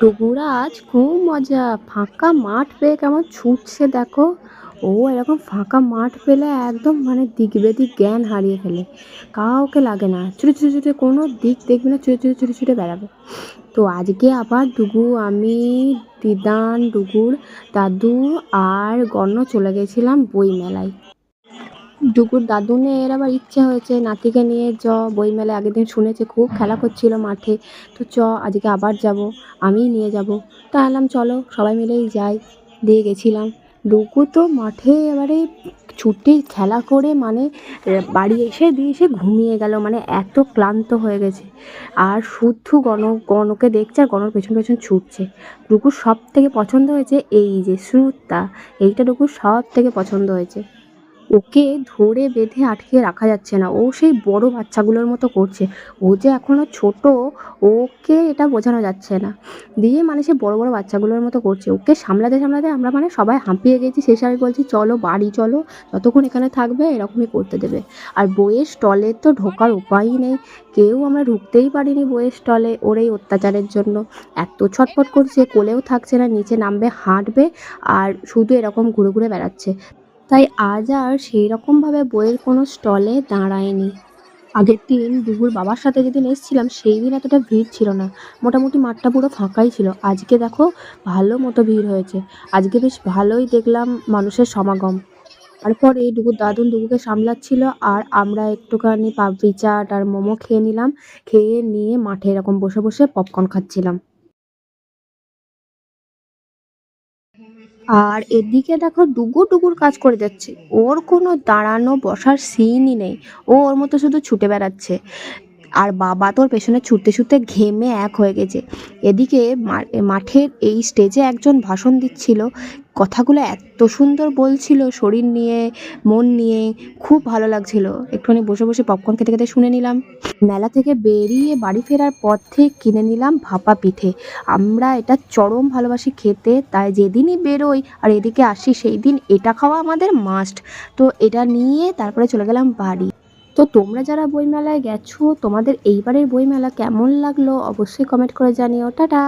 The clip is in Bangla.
ডুগুর আজ খুব মজা। ফাঁকা মাঠ পেয়ে কেমন ছুটছে দেখো। ও এরকম ফাঁকা মাঠ পেলে একদম মানে দিক বেদিক জ্ঞান হারিয়ে ফেলে। কাউকে লাগে না। ছুটে ছুটে ছুটে কোনো দিক দেখবে না, ছুটে ছুটে ছুটে ছুটে বেড়াবে। তো আজকে আবার ডুগু আমি, দিদান ডুগুর দাদু আর গণ্য চলে গেছিলাম বই মেলায় ডুগুর দাদুনের আবার ইচ্ছে হয়েছে, নাতিকে নিয়ে চ। বই মেলায় আগের দিন শুনেছে, খুব খেলা করছিল মাঠে। তো চ, আজকে আবার যাব, আমিই নিয়ে যাব। তা এলাম, চলো, সবাই মিলেই যাই। দিয়ে গেছিলাম। ডুগু তো মাঠে এবারে ছুটে, খেলা করে মানে বাড়ি এসে দিয়ে এসে ঘুমিয়ে গেল মানে এত ক্লান্ত হয়ে গেছে। আর শুদ্ধ গণ গণকে দেখছে আর গণর পেছন পেছন ছুটছে। ডুকুর সব থেকে পছন্দ হয়েছে এই যে শ্রুতা এইটা ডুগুর সব থেকে পছন্দ হয়েছে। ওকে ধরে বেঁধে আটকে রাখা যাচ্ছে না। ও সেই বড় বাচ্চাগুলোর মতো করছে। ও যে এখনও ছোট, ওকে এটা বোঝানো যাচ্ছে না। দিয়ে মানে সে বড় বড় বাচ্চাগুলোর মতো করছে। ওকে সামলাতে সামলাতে আমরা মানে সবাই হাঁপিয়ে গেছি। সেই সবাই বলছি, চলো, বাড়ি চলো। যতক্ষণ এখানে থাকবে, এরকমই করতে দেবে। আর বইয়ের স্টলে তো ঢোকার উপায়ই নেই। কেউ আমরা ঢুকতেই পারিনি বইয়ের স্টলে ওর এই অত্যাচারের জন্য। এত ছটফট করছে, কোলেও থাকছে না, নিচে নামবে, হাঁটবে, আর শুধু এরকম ঘুরে ঘুরে বেড়াচ্ছে। তাই আজ আর সেই রকমভাবে বইয়ের কোনো স্টলে দাঁড়ায়নি। আগের দিন দুপুর বাবার সাথে যেদিন এসেছিলাম, সেই দিন এতটা ভিড় ছিল না। মোটামুটি মাঠটা পুরো ফাঁকাই ছিল। আজকে দেখো, ভালো মতো ভিড় হয়েছে। আজকে বেশ ভালোই দেখলাম মানুষের সমাগম। তারপরে ডুগুর দাদুন ডুগুকে সামলাচ্ছিল আর আমরা একটুখানি পাপড়ি চাট আর মোমো খেয়ে নিলাম। খেয়ে নিয়ে মাঠে এরকম বসে বসে পপকর্ন খাচ্ছিলাম। আর এদিকে দেখো ডুগু ডুগুর কাজ করে যাচ্ছে। ওর কোনো দাঁড়ানো বসার সিনই নেই। ও ওর মতো শুধু ছুটে বেড়াচ্ছে। আর বাবা তোর পেছনে ছুটতে ছুটতে ঘেমে এক হয়ে গেছে। এদিকে মাঠের এই স্টেজে একজন ভাষণ দিচ্ছিল। কথাগুলো এত সুন্দর বলছিল, শরীর নিয়ে, মন নিয়ে, খুব ভালো লাগছিল। একটুখানি বসে বসে পপকর্ন খেতে খেতে শুনে নিলাম। মেলা থেকে বেরিয়ে বাড়ি ফেরার পথে কিনে নিলাম ভাপা পিঠে। আমরা এটা চরম ভালোবাসি খেতে, তাই যেদিনই বেরোই আর এদিকে আসি সেই দিন এটা খাওয়া আমাদের মাস্ট তো এটা নিয়ে তারপরে চলে গেলাম বাড়ি। তো তোমরা যারা বইমেলায় গেছো, তোমাদের এইবারের বইমেলা কেমন লাগল? অবশ্যই কমেন্ট করে জানিও। টাটা!